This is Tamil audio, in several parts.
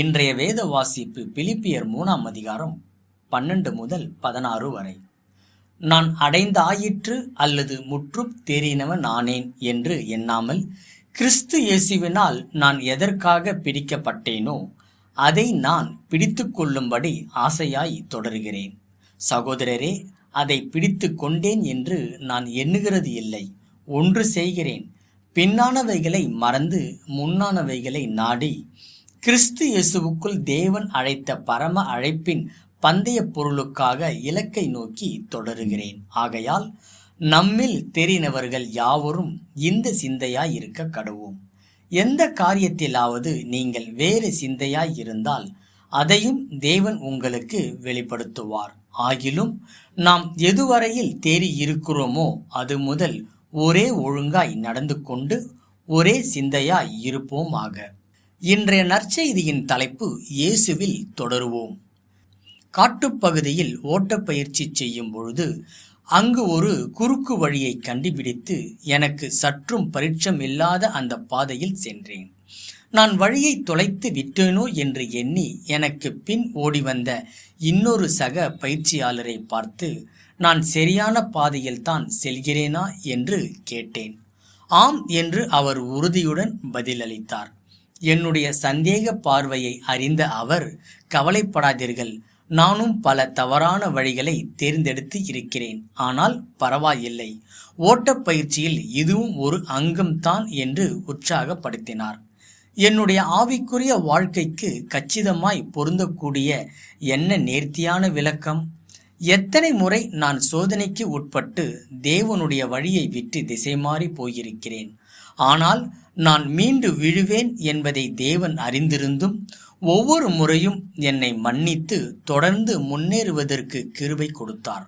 இன்றைய வேத வாசிப்பு பிலிப்பியர் மூணாம் அதிகாரம் பன்னெண்டு முதல் பதினாறு வரை. நான் அடைந்தாயிற்று அல்லது முற்றும் தேறினவன் ஆனேன் என்று எண்ணாமல் கிறிஸ்து இயேசுவினால் நான் எதற்காக பிடிக்கப்பட்டேனோ அதை நான் பிடித்து கொள்ளும்படி ஆசையாய் தொடர்கிறேன். சகோதரரே அதை பிடித்து கொண்டேன் என்று நான் எண்ணுகிறது இல்லை ஒன்று செய்கிறேன். பின்னானவைகளை மறந்து முன்னானவைகளை நாடி கிறிஸ்து இயேசுவுக்குள் தேவன் அழைத்த பரம அழைப்பின் பந்தய பொருளுக்காக இலக்கை நோக்கி தொடருகிறேன். ஆகையால் நம்மில் தெரிந்தவர்கள் யாவரும் இந்த சிந்தையாய் இருக்க கடவோம் எந்த காரியத்திலாவது நீங்கள் வேறு சிந்தையாய் இருந்தால் அதையும் தேவன் உங்களுக்கு வெளிப்படுத்துவார். ஆகிலும் நாம் எதுவரையில் தேறி இருக்கிறோமோ அது முதல் ஒரே ஒழுங்காய் நடந்து கொண்டு ஒரே சிந்தையாய் இருப்போமாக. இன்றைய நற்செய்தியின் தலைப்பு இயேசுவில் தொடருவோம். காட்டுப்பகுதியில் ஓட்டப்பயிற்சி செய்யும் பொழுது அங்கு ஒரு குறுக்கு வழியை கண்டுபிடித்து எனக்கு சற்றும் பரிட்சம் இல்லாத அந்த பாதையில் சென்றேன். நான் வழியை தொலைத்து விட்டேனோ என்று எண்ணி எனக்கு பின் ஓடி வந்த இன்னொரு சக பயிற்சியாளரை பார்த்து நான் சரியான பாதையில் தான் செல்கிறேனா? என்று கேட்டேன். ஆம் என்று அவர் உறுதியுடன் பதிலளித்தார். என்னுடைய சந்தேக பார்வையை அறிந்த அவர் கவலைப்படாதீர்கள். நானும் பல தவறான வழிகளை தேர்ந்தெடுத்து இருக்கிறேன். ஆனால் பரவாயில்லை. ஓட்டப்பயிற்சியில் இதுவும் ஒரு அங்கம்தான் என்று உற்சாகப்படுத்தினார். என்னுடைய ஆவிக்குரிய வாழ்க்கைக்கு கச்சிதமாய் பொருந்தக்கூடிய என்ன நேர்த்தியான விளக்கம்? எத்தனை முறை நான் சோதனைக்கு உட்பட்டு தேவனுடைய வழியை விட்டு திசை மாறி போயிருக்கிறேன். ஆனால் நான் மீண்டு விழுவேன் என்பதை தேவன் அறிந்திருந்தும் ஒவ்வொரு முறையும் என்னை மன்னித்து தொடர்ந்து முன்னேறுவதற்கு கிருபை கொடுத்தார்.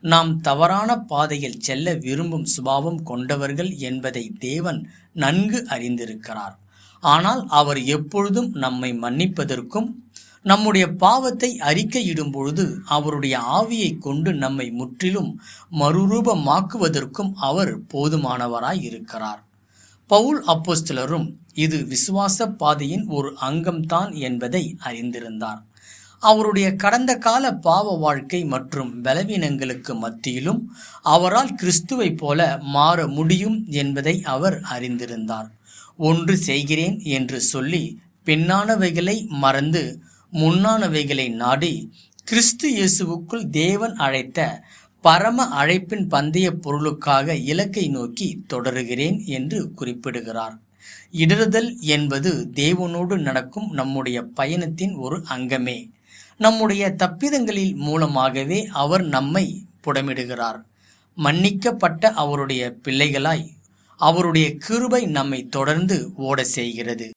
நாம் தவறான பாதையில் செல்ல விரும்பும் சுபாவம் கொண்டவர்கள் என்பதை தேவன் நன்கு அறிந்திருக்கிறார். ஆனால் அவர் எப்பொழுதும் நம்மை மன்னிப்பதற்கும் நம்முடைய பாவத்தை அறிக்கையிடும் பொழுது அவருடைய ஆவியை கொண்டு நம்மை முற்றிலும் மறுரூபமாக்குவதற்கும் அவர் போதுமானவராய் இருக்கிறார் பவுல் அப்போஸ்தலரும் இது விசுவாச பாதையின் ஒரு அங்கம்தான் என்பதை அறிந்திருந்தார். அவருடைய கடந்த கால பாவ வாழ்க்கை மற்றும் பலவீனங்களுக்கு மத்தியிலும் அவரால் கிறிஸ்துவைப் போல மாற முடியும் என்பதை அவர் அறிந்திருந்தார். ஒன்று செய்கிறேன் என்று சொல்லி பின்னானவைகளை மறந்து முன்னானவைகளை நாடி கிறிஸ்து இயேசுவுக்குள் தேவன் அழைத்த பரம அழைப்பின் பந்தய பொருளுக்காக இலக்கை நோக்கி தொடருகிறேன் என்று குறிப்பிடுகிறார். இடறுதல் என்பது தேவனோடு நடக்கும் நம்முடைய பயணத்தின் ஒரு அங்கமே. நம்முடைய தப்பிதங்களில் மூலமாகவே அவர் நம்மை புடமிடுகிறார். மன்னிக்கப்பட்ட அவருடைய பிள்ளைகளாய் அவருடைய கிருபை நம்மை தொடர்ந்து ஓட செய்கிறது.